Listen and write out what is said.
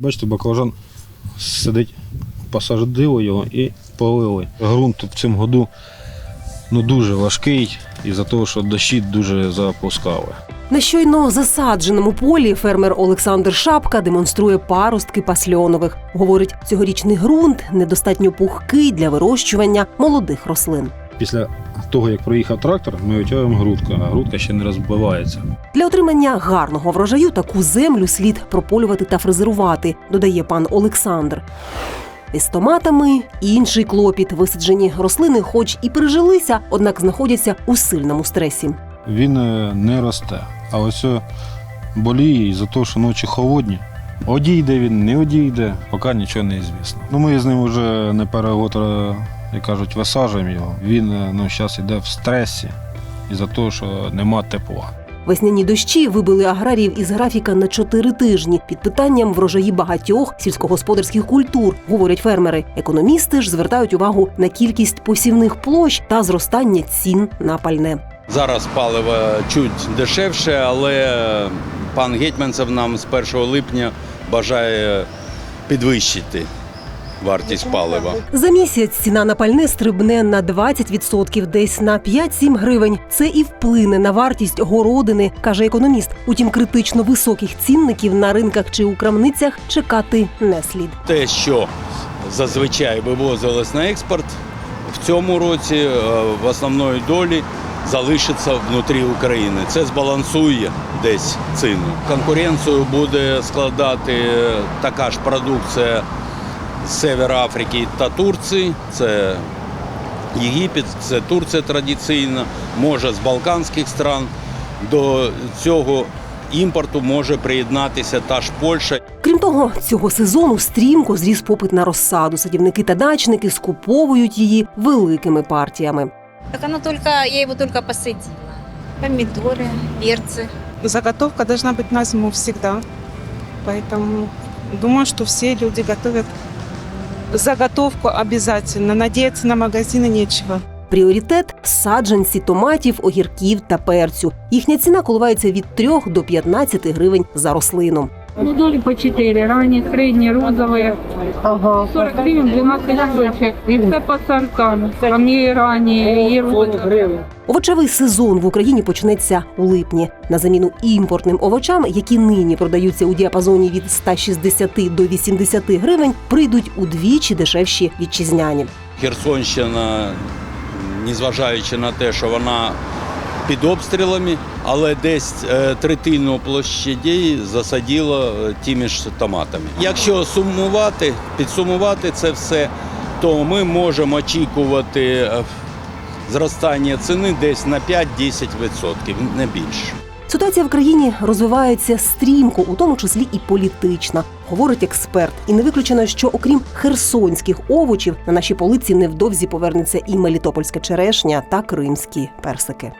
Бачите, баклажан сидить, посадили його і полили. Грунт в цьому году ну, дуже важкий із-за того, що дощі дуже запускали. На щойно засадженому полі фермер Олександр Шапка демонструє паростки пасльонових. Говорить, цьогорічний ґрунт недостатньо пухкий для вирощування молодих рослин. Після того, як проїхав трактор, ми витягуємо грудку, а грудка ще не розбивається. Для отримання гарного врожаю таку землю слід прополювати та фрезерувати, додає пан Олександр. Із томатами інший клопіт. Висаджені рослини, хоч і пережилися, однак знаходяться у сильному стресі. Він е, не росте. А ось е, боліє із-за того, що ночі холодні. Одійде він, не одійде, поки нічого не звісно. Ну, ми з ним вже не перший год, як кажуть, висаджуємо його. Він е, ну, зараз йде в стресі із-за того, що нема тепла. Весняні дощі вибили аграріїв із графіка на чотири тижні під питанням врожаї багатьох сільськогосподарських культур, говорять фермери. Економісти ж звертають увагу на кількість посівних площ та зростання цін на пальне. Зараз паливо чуть дешевше, але пан Гетьманцев нам з 1 липня бажає підвищити вартість палива. За місяць ціна на пальне стрибне на 20%, десь на 5-7 гривень. Це і вплине на вартість городини, каже економіст. Утім, критично високих цінників на ринках чи у крамницях чекати не слід. Те, що зазвичай вивозилось на експорт, в цьому році е, в основної долі залишиться внутрі України. Це збалансує десь ціну. Конкуренцію буде складати така ж продукція з Севера Африки та Турції. Це Єгипет, це Турція традиційна, може з Балканських стран. До цього імпорту може приєднатися та ж Польща. Крім того, цього сезону стрімко зріс попит на розсаду. Садівники та дачники скуповують її великими партіями. Так оно только, я его только посадила. Помидоры, перцы. Заготовка должна быть на зиму всегда. Поэтому думаю, что все люди готовят заготовку обязательно. Надеяться на магазини нічого. Пріоритет саджанці томатів, огірків та перцю. Їхня ціна коливається від 3 до 15 гривень за рослину. Помидоры по 4, ранние, средние, розовые. 40 гривен, 12 штучек. И все по сортам. Там и ранние, и розовые. Овочевий сезон в Україні почнеться у липні. На заміну імпортним овочам, які нині продаються у діапазоні від 160 до 80 гривень, прийдуть удвічі дешевші вітчизняні. Херсонщина, незважаючи на те, що вона під обстрілами, але десь е, третину площадей засадила е, тими ж томатами. Якщо сумувати, підсумувати це все, то ми можемо очікувати е, зростання ціни десь на 5-10%, не більше. Ситуація в країні розвивається стрімко, у тому числі і політична, говорить експерт. І не виключено, що окрім херсонських овочів на нашій полиці невдовзі повернеться і мелітопольська черешня та кримські персики.